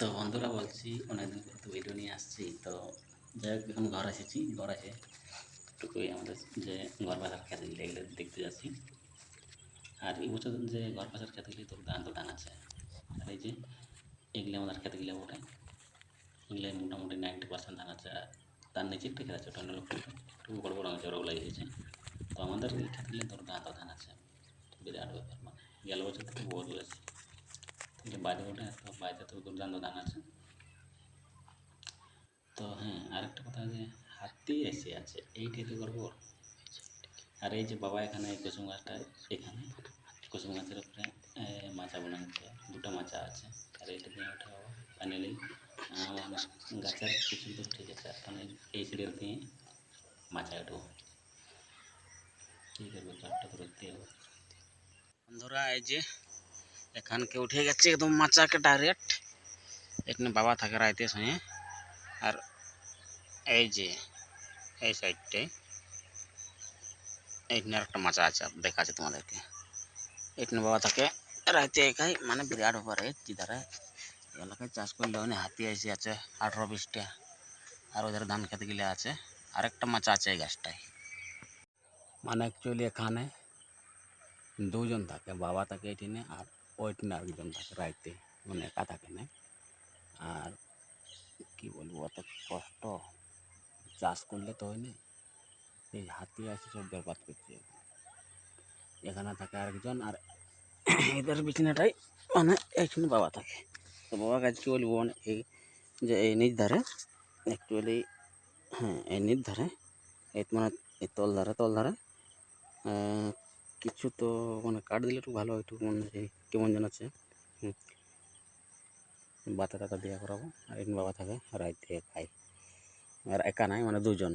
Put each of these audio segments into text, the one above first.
তো বন্ধুরা বলছি, অনেকদিন পর তো ভিডিও নিয়ে আসছি, তো যাই হোক, এখন ঘর এসেছি, ঘর এসে টুকুই আমাদের যে ঘর বাঁধার খেতেগুলো এগুলো দেখতে যাচ্ছি। আর এই বছর যে ঘর বাঁধার খেতেগুলি তো ধান তো ধান আছে। আর এই যে এগুলো আমাদের খেতেগুলো ওঠে এগুলো মোটামুটি নাইনটি পার্সেন্ট ধান আছে, আর তার নিচে একটা খেতে আছে, ওটা অন্য লোক একটু বড় বড় আছে ওরাও লাগিয়েছে তো আমাদের এই খেতেগুলো তোর ধান তো ধান আছে। বিরাট ব্যাপার মানে গেল বছর থেকে বহুত বেশি থেকে বাইরে ওঠে তো বাইরে তো দুর্দান্ত ধান আছে তো হ্যাঁ আরেকটা কথা যে হাতি এসে আছে এইটাই করব আর এই যে বাবা এখানে এই কুসুম গাছটা এখানে কুসুম গাছের উপরে এ, মাচা বানাচ্ছে দুটো মাচা আছে আর এইটা দিয়ে ওঠে বাবা ফাইনালি আমার গাছের কিছু দূর ঠিক আছে এখন এই- এই সিঁড়ির দিয়ে মাচায় উঠবো কী করব চারটা করে দিয়ে বন্ধুরা এই যে এখানকে উঠে গেছে একদম মাচাকে ডাইরেক্ট এখানে বাবা থাকে রাইতে সঙ্গে আর এই যে এই সাইডটায় এইখানে একটা মাচা আছে দেখা আছে তোমাদেরকে এখানে বাবা থাকে রাইতে একাই মানে বিরাট ব্যাপারে চিধারে এলাকায় চাষ করলে ওখানে হাতি এসে আছে আঠেরো বিশটা আর ওদের ধান খেতে গেলে আছে আরেকটা মাচা আছে এই গাছটায় মানে অ্যাকচুয়ালি এখানে দুজন থাকে বাবা থাকে এখানে আর ওইখানে একজন থাকে রাইতে মানে একা থাকে না আর কি বলব, অত কষ্ট চাষ করলে তো হয় না এই হাতি আছে, সব বরবাদ করছে। এখানে থাকে আরেকজন আর এদের বিছানাটাই মানে এইখানে বাবা থাকে। তো বাবা কাজ কি বলব মানে এই যে এই নিজ ধারে অ্যাকচুয়ালি হ্যাঁ এই নিজ ধারে, এই মানে এই তল ধারে তল ধারে কিছু তো মানে কাট দিলে একটু ভালো একটু মানে এই কেমন যেন আছে। হুম। বাতা টাতা দেওয়া করাবো, আর এখানে বাবা থাকে, রাইতে খাই আর একা নাই মানে দুজন।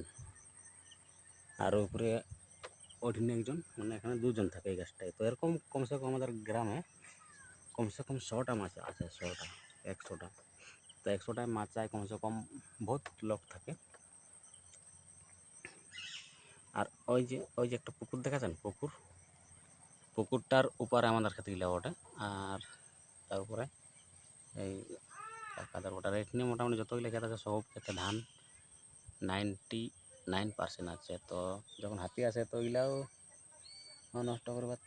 আর উপরে ওইখানে একজন মানে এখানে দুজন থাকে এই গাছটায়। তো এরকম কমসে কম আমাদের গ্রামে কমসে কম শোটা মাছ আছে শোটা একশোটা। তো একশোটা মাচায় কমসে কম বহুত লোক থাকে। আর ওই যে ওই যে একটা পুকুর দেখাচ্ছেন? পুকুর? পুকুরটার উপরে আমাদের খেতে গেলে ওঠে আর তারপরে এই কাদার ওটার এখানে মোটামুটি যতগুলো ক্ষেত আছে সব ক্ষেতে ধান নাইনটি নাইন পার্সেন্ট আছে। তো যখন হাতি আসে তো ওইগুলাও নষ্ট করবার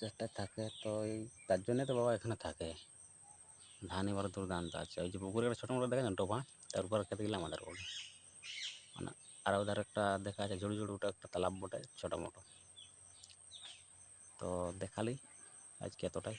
চেষ্টায় থাকে। তো এই তার জন্যে তো বাবা এখানে থাকে। ধান এবার দুর্দান্ত আছে। ওই যে পুকুরে একটা ছোটো মোটো দেখা যান টোপা? তার উপর খেতে গেলে আমাদের বলে মানে আর ওধার একটা দেখা আছে, ঝুড়ি ঝুড়ি ওটা একটা তালাব বটে, ছোটো মোটো। তো দেখালি আজকে এতটাই।